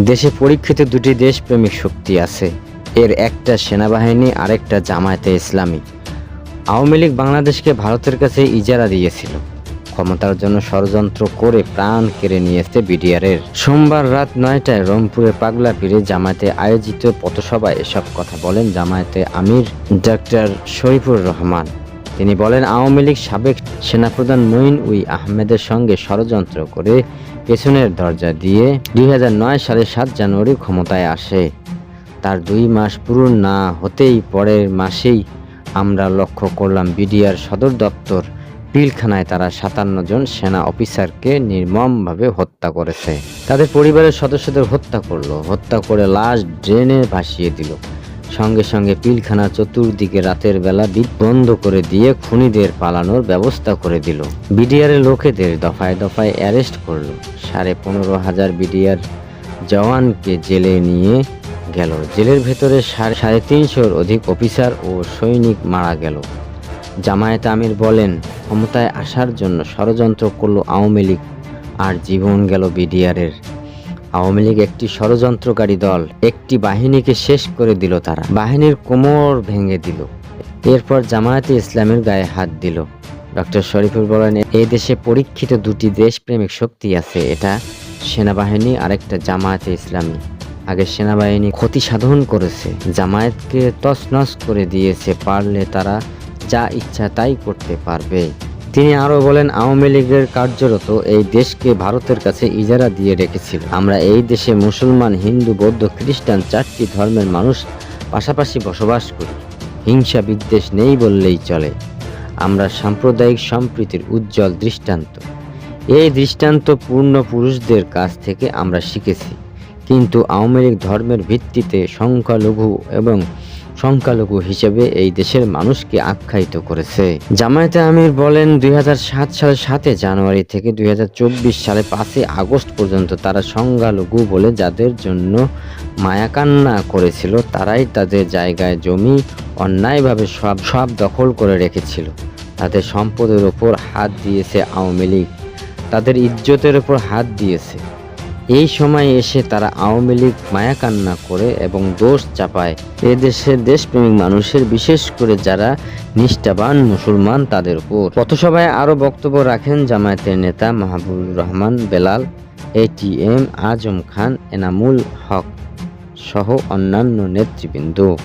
দেশে পরীক্ষিত দুটি দেশপ্রেমিক শক্তি আছে। এর একটা সেনাবাহিনী, আরেকটা জামায়াতে ইসলামী। আওয়ামী লীগ বাংলাদেশকে ভারতের কাছে ইজারা দিয়েছিল। ক্ষমতার জন্য ষড়যন্ত্র করে প্রাণ কেড়ে নিয়েছে বিডিআরের। সোমবার রাত নয়টায় রংপুরে পাগলা পীরে জামায়াতে আয়োজিত পথসভায় এসব কথা বলেন জামায়াতে আমির ডাক্তার শরীফুর রহমান। তিনি বলেন, আওয়ামী লীগ সাবেক সেনাপ্রধান মঈন উই আহমেদের সঙ্গে ষড়যন্ত্র করে পেছনের দরজা দিয়ে দুই হাজার নয় সালে সাত জানুয়ারি ক্ষমতায় আসে। তার দুই মাস পূরণ না হতেই পরের মাসেই আমরা লক্ষ্য করলাম বিডিআর সদর দপ্তর পিলখানায় তারা সাতান্ন জন সেনা অফিসারকে নির্মমভাবে হত্যা করেছে। তাদের পরিবারের সদস্যদের হত্যা করল। হত্যা করে লাশ ড্রেনে ভাসিয়ে দিল। সঙ্গে সঙ্গে পিলখানা চতুর্দিকে রাতের বেলা বিদ বন্ধ করে দিয়ে খুনিদের পালানোর ব্যবস্থা করে দিল। বিডিআরের লোকেদের দফায় দফায় অ্যারেস্ট করল। সাড়ে পনেরো হাজার বিডিআর জওয়ানকে জেলে নিয়ে গেল। জেলের ভেতরে সাড়ে সাড়ে তিনশোর অধিক অফিসার ও সৈনিক মারা গেল। জামায়াত আমির বলেন, ক্ষমতায় আসার জন্য ষড়যন্ত্র করল আওয়ামী লীগ, আর জীবন গেল বিডিআরের। আওয়ামী লীগ একটি ষড়যন্ত্রকারী দল। একটি বাহিনীকে শেষ করে দিল তারা। বাহিনীর কোমর ভেঙে দিল। এরপর জামায়াতে ইসলামের গায়ে হাত দিল। ডক্টর শরীফুল বলেন এই দেশে পরীক্ষিত দুটি দেশপ্রেমিক শক্তি আছে। এটা সেনাবাহিনী, আরেকটা জামায়াতে ইসলামী। আগে সেনাবাহিনী ক্ষতি সাধন করেছে। জামায়াতকে তছনছ করে দিয়েছে। পারলে তারা যা ইচ্ছা তাই করতে পারবে। তিনি আরও বলেন, আওয়ামী লীগের কার্যরত এই দেশকে ভারতের কাছে ইজারা দিয়ে রেখেছিল। আমরা এই দেশে মুসলমান, হিন্দু, বৌদ্ধ, খ্রিস্টান চারটি ধর্মের মানুষ পাশাপাশি বসবাস করি। হিংসা বিদ্বেষ নেই বললেই চলে। আমরা সাম্প্রদায়িক সম্প্রীতির উজ্জ্বল দৃষ্টান্ত। এই দৃষ্টান্ত পূর্ণ পুরুষদের কাছ থেকে আমরা শিখেছি। কিন্তু আওয়ামী লীগ ধর্মের ভিত্তিতে সংখ্যালঘু এবং সংখ্যালঘু হিসেবে এই দেশের মানুষকে আখ্যায়িত করেছে। জামায়াতে আমির বলেন, দুই সালের সাতে জানুয়ারি থেকে দুই হাজার চব্বিশ সালে পাঁচই আগস্ট পর্যন্ত তারা সংখ্যালঘু বলে যাদের জন্য মায়াকান্না করেছিল, তারাই তাদের জায়গায় জমি অন্যায়ভাবে সব সব দখল করে রেখেছিল। তাদের সম্পদের ওপর হাত দিয়েছে আওয়ামী লীগ। তাদের ইজ্জতের ওপর হাত দিয়েছে। এই সময় এসে তারা আওয়ামী লীগ মায়াকান্না করে এবং দোষ চাপায়। এ দেশের দেশপ্রেমিক মানুষের, বিশেষ করে যারা নিষ্ঠাবান মুসলমান, তাদের উপর। পথসভায় আরও বক্তব্য রাখেন জামায়াতের নেতা মাহবুব রহমান, বেলাল এটিএম আজম খান, এনামুল হক সহ অন্যান্য নেতৃবৃন্দ।